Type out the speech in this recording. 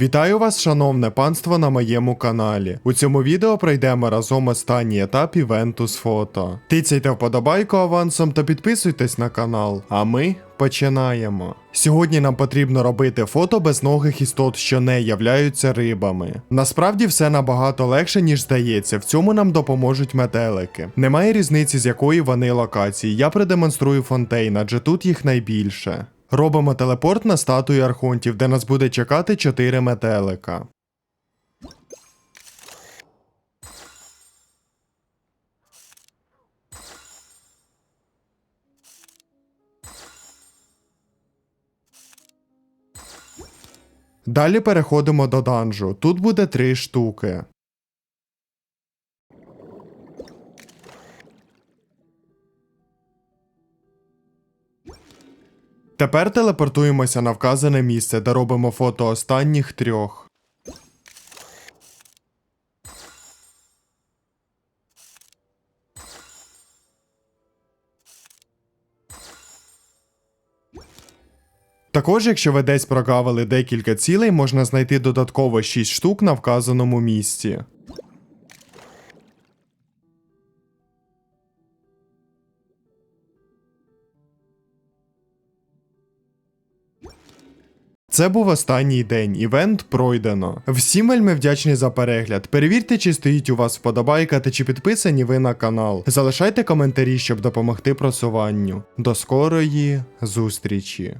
Вітаю вас, шановне панство, на моєму каналі. У цьому відео пройдемо разом останній етап івенту з фото. Тицяйте вподобайку авансом та підписуйтесь на канал. А ми починаємо. Сьогодні нам потрібно робити фото безногих істот, що не являються рибами. Насправді все набагато легше, ніж здається. В цьому нам допоможуть метелики. Немає різниці, з якої вони локації. Я продемонструю фонтейн, адже тут їх найбільше. Робимо телепорт на статую архонтів, де нас буде чекати 4 метелика. Далі переходимо до данжу. Тут буде 3 штуки. Тепер телепортуємося на вказане місце, де робимо фото останніх трьох. Також, якщо ви десь прогавили декілька цілей, можна знайти додатково 6 штук на вказаному місці. Це був останній день. Івент пройдено. Всім вельми вдячні за перегляд. Перевірте, чи стоїть у вас вподобайка та чи підписані ви на канал. Залишайте коментарі, щоб допомогти просуванню. До скорої зустрічі!